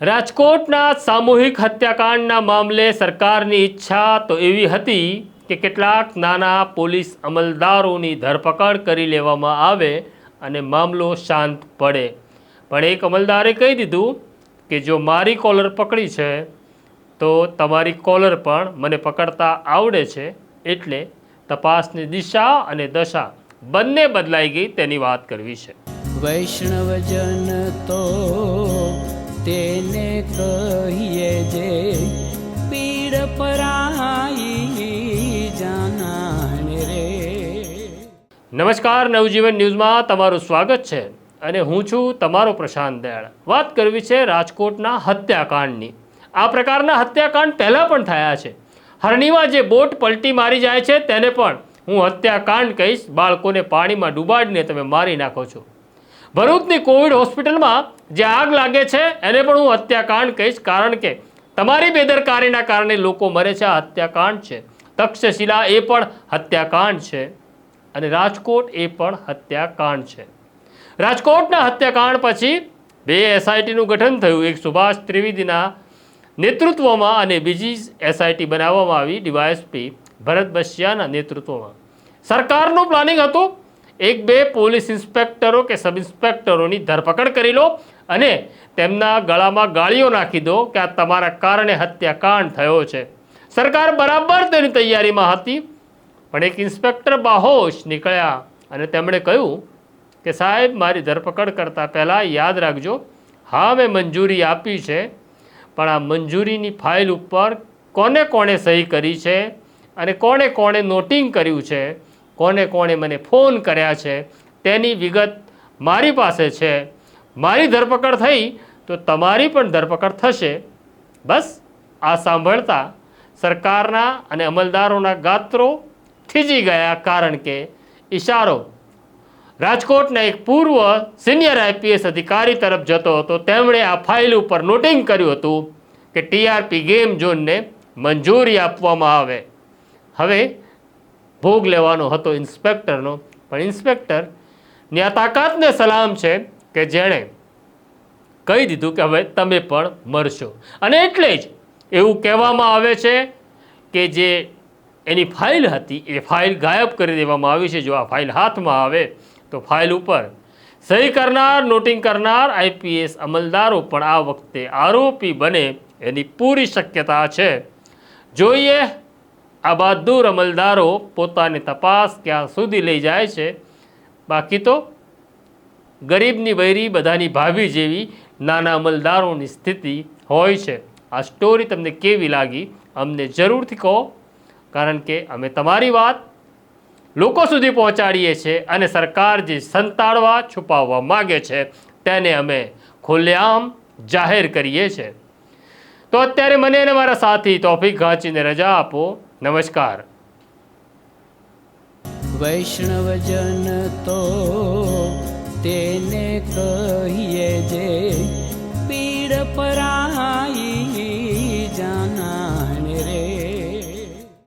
રાજકોટના સામૂહિક હત્યાકાંડના મામલે સરકારની ઈચ્છા તો એવી હતી કે કેટલાક નાના પોલીસ અમલદારોની ધરપકડ કરી લેવામાં આવે અને મામલો શાંત પડે. પણ એક અમલદારે કહી દીધું કે જો મારી કોલર પકડી છે, તો તમારી કોલર પણ મને પકડતા આવડે છે એટલે તપાસની દિશા અને દશા બંને બદલાઈ ગઈ તેની વાત કરવી છે. વૈષ્ણવજન તો તેને કહીએ જે પીડ પરાઈ જાનાને રે. નમસ્કાર, નવજીવન ન્યૂઝમાં તમારું સ્વાગત છે અને હું છું તમારો પ્રશાંત દયાળ વાત કરવી છે રાજકોટના હત્યાકાંડની. આ પ્રકારના હત્યાકાંડ પહેલાં પણ થયા છે. હરણીમાં જે બોટ પલટી મારી જાય છે તેને પણ હું હત્યાકાંડ કહીશ. બાળકોને પાણીમાં ડૂબાડીને તમે મારી નાખો છો. ભરૂચની કોવિડ હોસ્પિટલમાં જે આગ લાગે છે, એને પણ હું હત્યાકાંડ કહીશ. કારણ કે તમારી બેદરકારીના કારણે લોકો મરે છે, આ હત્યાકાંડ છે. તક્ષશિલા એ પણ હત્યાકાંડ છે અને રાજકોટ એ પણ હત્યાકાંડ છે. રાજકોટના હત્યાકાંડ પછી બે એસઆઈટીનું ગઠન થયું. એક સુભાષ ત્રિવેદીના નેતૃત્વમાં અને બીજી એસઆઈટી બનાવવામાં આવી ડીવાયએસપી ભરત બસિયાના નેતૃત્વમાં. સરકારનું પ્લાનિંગ હતું એક બે પોલીસ ઇન્સ્પેક્ટરો કે સબ ઇન્સ્પેક્ટરોની ધરપકડ કરી લો અને તેમના ગળામાં ગાળીઓ નાખી દો કે આ તમારા કારણે હત્યાકાંડ થયો છે. સરકાર બરાબર તેની તૈયારીમાં હતી, પણ એક ઇન્સ્પેક્ટર બાહોશ નીકળ્યા અને તેમણે કહ્યું કે સાહેબ, મારી ધરપકડ કરતાં પહેલાં યાદ રાખજો, હા, મેં મંજૂરી આપી છે, પણ આ મંજૂરીની ફાઇલ ઉપર કોને કોણે સહી કરી છે અને કોણે કોણે નોટિંગ કર્યું છે કોને કોણે મને ફોન કર્યા છે, તેની વિગત મારી પાસે છે. મારી ધરપકડ થઈ તો તમારી પણ ધરપકડ થશે. બસ, આ સાંભળતા સરકારના અને અમલદારોના ગાત્રો થીજી ગયા કારણ કે ઈશારો રાજકોટના એક પૂર્વ સિનિયર આઈપીએસ અધિકારી તરફ જતો હતો. તેમણે આ ફાઇલ ઉપર નોટિંગ કર્યું હતું કે ટીઆરપી ગેમ ઝોનને મંજૂરી આપવામાં આવે. હવે ભોગ લેવાનો હતો ઇન્સ્પેક્ટરનો. પણ ઇન્સ્પેક્ટર આ તાકાતને સલામ છે કે જેણે કહી દીધું કે હવે તમે પણ મરશો. અને એટલે જ એવું કહેવામાં આવે છે કે જે એની ફાઇલ હતી, એ ફાઇલ ગાયબ કરી દેવામાં આવી છે. જો આ ફાઇલ હાથમાં આવે, તો ફાઇલ ઉપર સહી કરનાર, નોટિંગ કરનાર, આઈપીએસ અમલદારો પણ આ વખતે આરોપી બને એની પૂરી શક્યતા છે. જોઈએ આ બહાદુર અમલદારો પોતાની તપાસ ક્યાં સુધી લઈ જાય છે? બાકી તો ગરીબની વૈરી બધાની ભાભી જેવી નાના અમલદારોની સ્થિતિ હોય છે. આ સ્ટોરી તમને કેવી લાગી? અમને જરૂરથી કહો. કારણ કે અમે તમારી વાત લોકો સુધી પહોંચાડીએ છીએ અને સરકાર જે સંતાડવા છુપાવવા માગે છે તેને અમે ખુલ્લેઆમ જાહેર કરીએ છીએ. તો અત્યારે મને અને મારા સાથી તોફિક ઘાંચીને રજા આપો. નમસ્કાર. વૈષ્ણવજન તો તેને કહીએ જે